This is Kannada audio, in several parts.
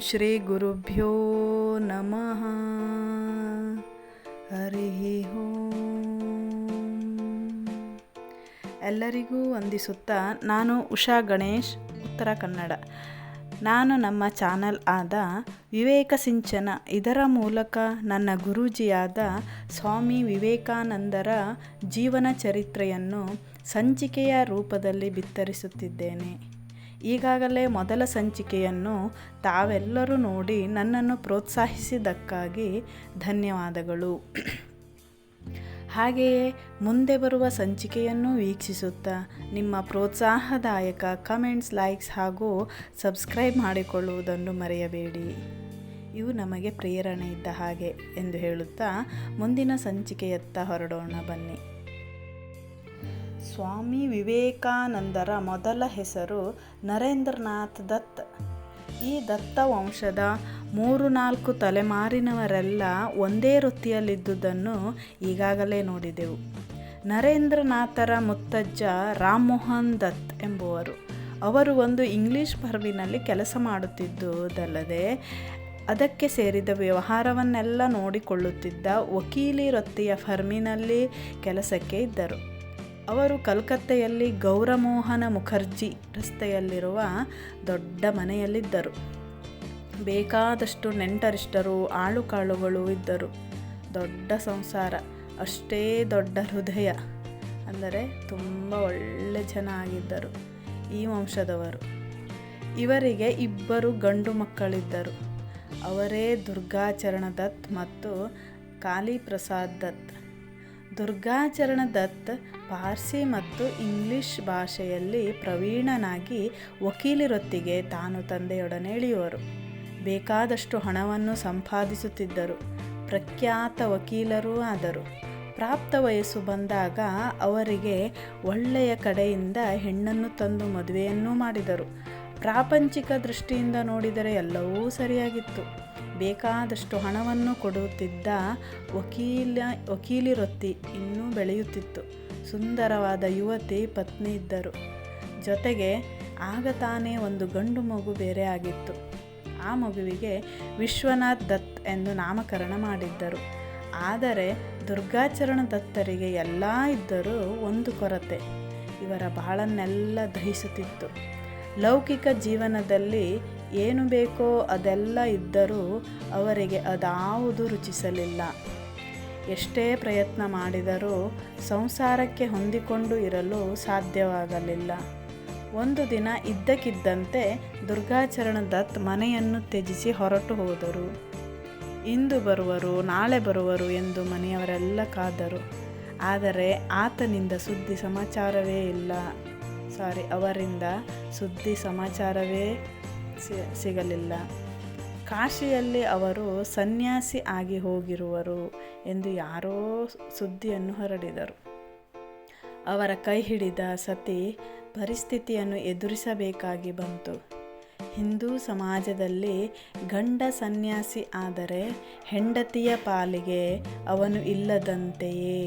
ಶ್ರೀ ಗುರುಭ್ಯೋ ನಮಃ ಹರಿ ಎಲ್ಲರಿಗೂ ವಂದಿಸುತ್ತಾ ನಾನು ಉಷಾ ಗಣೇಶ್, ಉತ್ತರ ಕನ್ನಡ. ನಾನು ನಮ್ಮ ಚಾನಲ್ ಆದ ವಿವೇಕ ಸಿಂಚನ. ಇದರ ಮೂಲಕ ನನ್ನ ಗುರೂಜಿಯಾದ ಸ್ವಾಮಿ ವಿವೇಕಾನಂದರ ಜೀವನ ಚರಿತ್ರೆಯನ್ನು ಸಂಚಿಕೆಯ ರೂಪದಲ್ಲಿ ಬಿತ್ತರಿಸುತ್ತಿದ್ದೇನೆ. ಈಗಾಗಲೇ ಮೊದಲ ಸಂಚಿಕೆಯನ್ನು ತಾವೆಲ್ಲರೂ ನೋಡಿ ನನ್ನನ್ನು ಪ್ರೋತ್ಸಾಹಿಸಿದ್ದಕ್ಕಾಗಿ ಧನ್ಯವಾದಗಳು. ಹಾಗೆಯೇ ಮುಂದೆ ಬರುವ ಸಂಚಿಕೆಯನ್ನು ವೀಕ್ಷಿಸುತ್ತಾ ನಿಮ್ಮ ಪ್ರೋತ್ಸಾಹದಾಯಕ ಕಮೆಂಟ್ಸ್, ಲೈಕ್ಸ್ ಹಾಗೂ ಸಬ್ಸ್ಕ್ರೈಬ್ ಮಾಡಿಕೊಳ್ಳುವುದನ್ನು ಮರೆಯಬೇಡಿ. ಇವು ನಮಗೆ ಪ್ರೇರಣೆ ಇದ್ದ ಹಾಗೆ ಎಂದು ಹೇಳುತ್ತಾ ಮುಂದಿನ ಸಂಚಿಕೆಯತ್ತ ಹೊರಡೋಣ ಬನ್ನಿ. ಸ್ವಾಮಿ ವಿವೇಕಾನಂದರ ಮೊದಲ ಹೆಸರು ನರೇಂದ್ರನಾಥ್ ದತ್. ಈ ದತ್ತ ವಂಶದ ಮೂರು ನಾಲ್ಕು ತಲೆಮಾರಿನವರೆಲ್ಲ ಒಂದೇ ವೃತ್ತಿಯಲ್ಲಿದ್ದುದನ್ನು ಈಗಾಗಲೇ ನೋಡಿದೆವು. ನರೇಂದ್ರನಾಥರ ಮುತ್ತಜ್ಜ ರಾಮ್ಮೋಹನ್ ದತ್ ಎಂಬುವರು. ಅವರು ಒಂದು ಇಂಗ್ಲಿಷ್ ಪರ್ವಿನಲ್ಲಿ ಕೆಲಸ ಮಾಡುತ್ತಿದ್ದುದಲ್ಲದೆ ಅದಕ್ಕೆ ಸೇರಿದ ವ್ಯವಹಾರವನ್ನೆಲ್ಲ ನೋಡಿಕೊಳ್ಳುತ್ತಿದ್ದ ವಕೀಲಿ ವೃತ್ತಿಯ ಫರ್ಮಿನಲ್ಲಿ ಕೆಲಸಕ್ಕೆ ಇದ್ದರು. ಅವರು ಕಲ್ಕತ್ತೆಯಲ್ಲಿ ಗೌರಮೋಹನ ಮುಖರ್ಜಿ ರಸ್ತೆಯಲ್ಲಿರುವ ದೊಡ್ಡ ಮನೆಯಲ್ಲಿದ್ದರು. ಬೇಕಾದಷ್ಟು ನೆಂಟರಿಷ್ಟರು, ಆಳುಕಾಳುಗಳು ಇದ್ದರು. ದೊಡ್ಡ ಸಂಸಾರ, ಅಷ್ಟೇ ದೊಡ್ಡ ಹೃದಯ, ಅಂದರೆ ತುಂಬ ಒಳ್ಳೆ ಜನ ಆಗಿದ್ದರು ಈ ವಂಶದವರು. ಇವರಿಗೆ ಇಬ್ಬರು ಗಂಡು ಮಕ್ಕಳಿದ್ದರು. ಅವರೇ ದುರ್ಗಾಚರಣ ದತ್ ಮತ್ತು ಕಾಳಿಪ್ರಸಾದ್ ದತ್. ದುರ್ಗಾಚರಣ ದತ್ ಪಾರ್ಸಿ ಮತ್ತು ಇಂಗ್ಲಿಷ್ ಭಾಷೆಯಲ್ಲಿ ಪ್ರವೀಣನಾಗಿ ವಕೀಲಿರೊತ್ತಿಗೆ ತಾನು ತಂದೆಯೊಡನೆ ಇಳಿಯುವರು. ಬೇಕಾದಷ್ಟು ಹಣವನ್ನು ಸಂಪಾದಿಸುತ್ತಿದ್ದರು. ಪ್ರಖ್ಯಾತ ವಕೀಲರೂ ಆದರು. ಪ್ರಾಪ್ತ ವಯಸ್ಸು ಬಂದಾಗ ಅವರಿಗೆ ಒಳ್ಳೆಯ ಕಡೆಯಿಂದ ಹೆಣ್ಣನ್ನು ತಂದು ಮದುವೆಯನ್ನೂ ಮಾಡಿದರು. ಪ್ರಾಪಂಚಿಕ ದೃಷ್ಟಿಯಿಂದ ನೋಡಿದರೆ ಎಲ್ಲವೂ ಸರಿಯಾಗಿತ್ತು. ಬೇಕಾದಷ್ಟು ಹಣವನ್ನು ಕೊಡುತ್ತಿದ್ದ ವಕೀಲ ವಕೀಲಿ ವೃತ್ತಿ ಇನ್ನೂ ಬೆಳೆಯುತ್ತಿತ್ತು. ಸುಂದರವಾದ ಯುವತಿ, ಪತ್ನಿ ಇದ್ದರು. ಜೊತೆಗೆ ಆಗ ತಾನೇ ಒಂದು ಗಂಡು ಮಗು ಬೇರೆ ಆಗಿತ್ತು. ಆ ಮಗುವಿಗೆ ವಿಶ್ವನಾಥ್ ದತ್ ಎಂದು ನಾಮಕರಣ ಮಾಡಿದ್ದರು. ಆದರೆ ದುರ್ಗಾಚರಣ ದತ್ತರಿಗೆ ಎಲ್ಲ ಇದ್ದರೂ ಒಂದು ಕೊರತೆ. ಇವರ ಬಾಳನ್ನೆಲ್ಲ ದಹಿಸುತ್ತಿತ್ತು. ಲೌಕಿಕ ಜೀವನದಲ್ಲಿ ಏನು ಬೇಕೋ ಅದೆಲ್ಲ ಇದ್ದರೂ ಅವರಿಗೆ ಅದಾವುದು ರುಚಿಸಲಿಲ್ಲ. ಎಷ್ಟೇ ಪ್ರಯತ್ನ ಮಾಡಿದರೂ ಸಂಸಾರಕ್ಕೆ ಹೊಂದಿಕೊಂಡು ಇರಲು ಸಾಧ್ಯವಾಗಲಿಲ್ಲ. ಒಂದು ದಿನ ಇದ್ದಕ್ಕಿದ್ದಂತೆ ದುರ್ಗಾಚರಣ ದತ್ ಮನೆಯನ್ನು ತ್ಯಜಿಸಿ ಹೊರಟು ಹೋದರು. ಇಂದು ಬರುವರು, ನಾಳೆ ಬರುವರು ಎಂದು ಮನೆಯವರೆಲ್ಲ ಕಾದರು. ಆದರೆ ಆತನಿಂದ ಸುದ್ದಿ ಸಮಾಚಾರವೇ ಇಲ್ಲ. ಸಾರಿ ಅವರಿಂದ ಸುದ್ದಿ ಸಮಾಚಾರವೇ ಸಿಗಲಿಲ್ಲ. ಕಾಶಿಯಲ್ಲಿ ಅವರು ಸನ್ಯಾಸಿ ಆಗಿ ಹೋಗಿರುವರು ಎಂದು ಯಾರೋ ಸುದ್ದಿಯನ್ನು ಹರಡಿದರು. ಅವರ ಕೈ ಹಿಡಿದ ಸತಿ ಪರಿಸ್ಥಿತಿಯನ್ನು ಎದುರಿಸಬೇಕಾಗಿ ಬಂತು. ಹಿಂದೂ ಸಮಾಜದಲ್ಲಿ ಗಂಡ ಸನ್ಯಾಸಿ ಆದರೆ ಹೆಂಡತಿಯ ಪಾಲಿಗೆ ಅವನು ಇಲ್ಲದಂತೆಯೇ.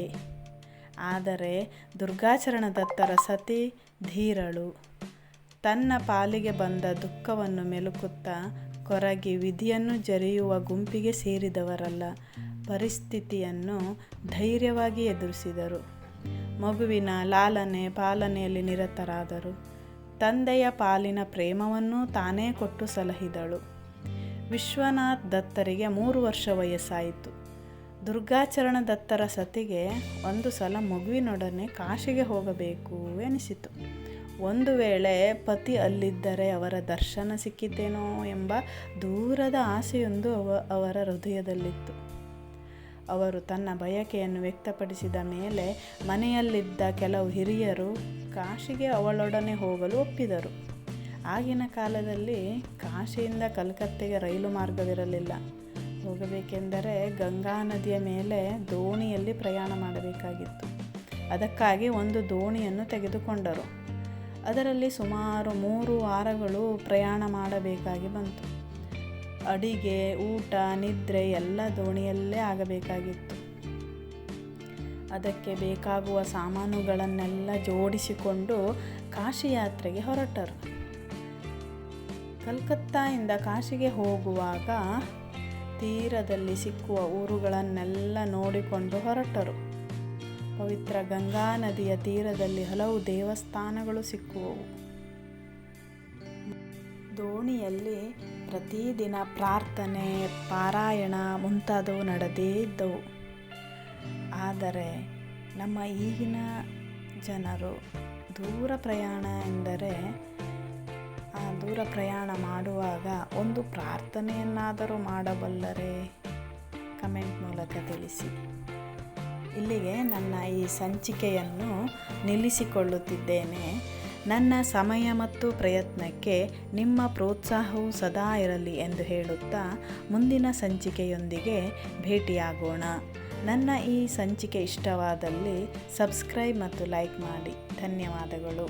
ಆದರೆ ದುರ್ಗಾಚರಣದತ್ತರ ಸತಿ ಧೀರಳು. ತನ್ನ ಪಾಲಿಗೆ ಬಂದ ದುಃಖವನ್ನು ಮೆಲುಕುತ್ತಾ ಕೊರಗಿ ವಿಧಿಯನ್ನು ಜರಿಯುವ ಗುಂಪಿಗೆ ಸೇರಿದವರಲ್ಲ, ಪರಿಸ್ಥಿತಿಯನ್ನು ಧೈರ್ಯವಾಗಿ ಎದುರಿಸಿದರು. ಮಗುವಿನ ಲಾಲನೆ ಪಾಲನೆಯಲ್ಲಿ ನಿರತರಾದರು. ತಂದೆಯ ಪಾಲಿನ ಪ್ರೇಮವನ್ನು ತಾನೇ ಕೊಟ್ಟು ಸಲಹಿದಳು. ವಿಶ್ವನಾಥ್ ದತ್ತರಿಗೆ ಮೂರು ವರ್ಷ ವಯಸ್ಸಾಯಿತು. ದುರ್ಗಾಚರಣ ದತ್ತರ ಸತಿಗೆ ಒಂದು ಸಲ ಮಗುವಿನೊಡನೆ ಕಾಶಿಗೆ ಹೋಗಬೇಕು ಎನಿಸಿತು. ಒಂದು ವೇಳೆ ಪತಿ ಅಲ್ಲಿದ್ದರೆ ಅವರ ದರ್ಶನ ಸಿಕ್ಕಿತೇನೋ ಎಂಬ ದೂರದ ಆಸೆಯೊಂದು ಅವ, ಅವರ ಹೃದಯದಲ್ಲಿತ್ತು. ಅವರು ತನ್ನ ಬಯಕೆಯನ್ನು ವ್ಯಕ್ತಪಡಿಸಿದ ಮೇಲೆ ಮನೆಯಲ್ಲಿದ್ದ ಕೆಲವು ಹಿರಿಯರು ಕಾಶಿಗೆ ಅವಳೊಡನೆ ಹೋಗಲು ಒಪ್ಪಿದರು. ಆಗಿನ ಕಾಲದಲ್ಲಿ ಕಾಶಿಯಿಂದ ಕಲ್ಕತ್ತೆಗೆ ರೈಲು ಮಾರ್ಗವಿರಲಿಲ್ಲ. ಹೋಗಬೇಕೆಂದರೆ ಗಂಗಾ ನದಿಯ ಮೇಲೆ ದೋಣಿಯಲ್ಲಿ ಪ್ರಯಾಣ ಮಾಡಬೇಕಾಗಿತ್ತು. ಅದಕ್ಕಾಗಿ ಒಂದು ದೋಣಿಯನ್ನು ತೆಗೆದುಕೊಂಡರು. ಅದರಲ್ಲಿ ಸುಮಾರು ಮೂರು ವಾರಗಳು ಪ್ರಯಾಣ ಮಾಡಬೇಕಾಗಿ ಬಂತು. ಅಡಿಗೆ, ಊಟ, ನಿದ್ರೆ ಎಲ್ಲ ದೋಣಿಯಲ್ಲೇ ಆಗಬೇಕಾಗಿತ್ತು. ಅದಕ್ಕೆ ಬೇಕಾಗುವ ಸಾಮಾನುಗಳನ್ನೆಲ್ಲ ಜೋಡಿಸಿಕೊಂಡು ಕಾಶಿ ಯಾತ್ರೆಗೆ ಹೊರಟರು. ಕಲ್ಕತ್ತಾಯಿಂದ ಕಾಶಿಗೆ ಹೋಗುವಾಗ ತೀರದಲ್ಲಿ ಸಿಕ್ಕುವ ಊರುಗಳನ್ನೆಲ್ಲ ನೋಡಿಕೊಂಡು ಹೊರಟರು. ಪವಿತ್ರ ಗಂಗಾ ನದಿಯ ತೀರದಲ್ಲಿ ಹಲವು ದೇವಸ್ಥಾನಗಳು ಸಿಕ್ಕುವವು. ದೋಣಿಯಲ್ಲಿ ಪ್ರತಿದಿನ ಪ್ರಾರ್ಥನೆ, ಪಾರಾಯಣ ಮುಂತಾದವು ನಡೆದೇ ಇದ್ದವು. ಆದರೆ ನಮ್ಮ ಈಗಿನ ಜನರು ದೂರ ಪ್ರಯಾಣ ಎಂದರೆ ದೂರ ಪ್ರಯಾಣ ಮಾಡುವಾಗ ಒಂದು ಪ್ರಾರ್ಥನೆಯನ್ನಾದರೂ ಮಾಡಬಲ್ಲರೆ? ಕಮೆಂಟ್ ಮೂಲಕ ತಿಳಿಸಿ. ಇಲ್ಲಿಗೆ ನನ್ನ ಈ ಸಂಚಿಕೆಯನ್ನು ನಿಲ್ಲಿಸಿಕೊಳ್ಳುತ್ತಿದ್ದೇನೆ. ನನ್ನ ಸಮಯ ಮತ್ತು ಪ್ರಯತ್ನಕ್ಕೆ ನಿಮ್ಮ ಪ್ರೋತ್ಸಾಹವು ಸದಾ ಇರಲಿ ಎಂದು ಹೇಳುತ್ತಾ ಮುಂದಿನ ಸಂಚಿಕೆಯೊಂದಿಗೆ ಭೇಟಿಯಾಗೋಣ. ನನ್ನ ಈ ಸಂಚಿಕೆ ಇಷ್ಟವಾದಲ್ಲಿ ಸಬ್ಸ್ಕ್ರೈಬ್ ಮತ್ತು ಲೈಕ್ ಮಾಡಿ. ಧನ್ಯವಾದಗಳು.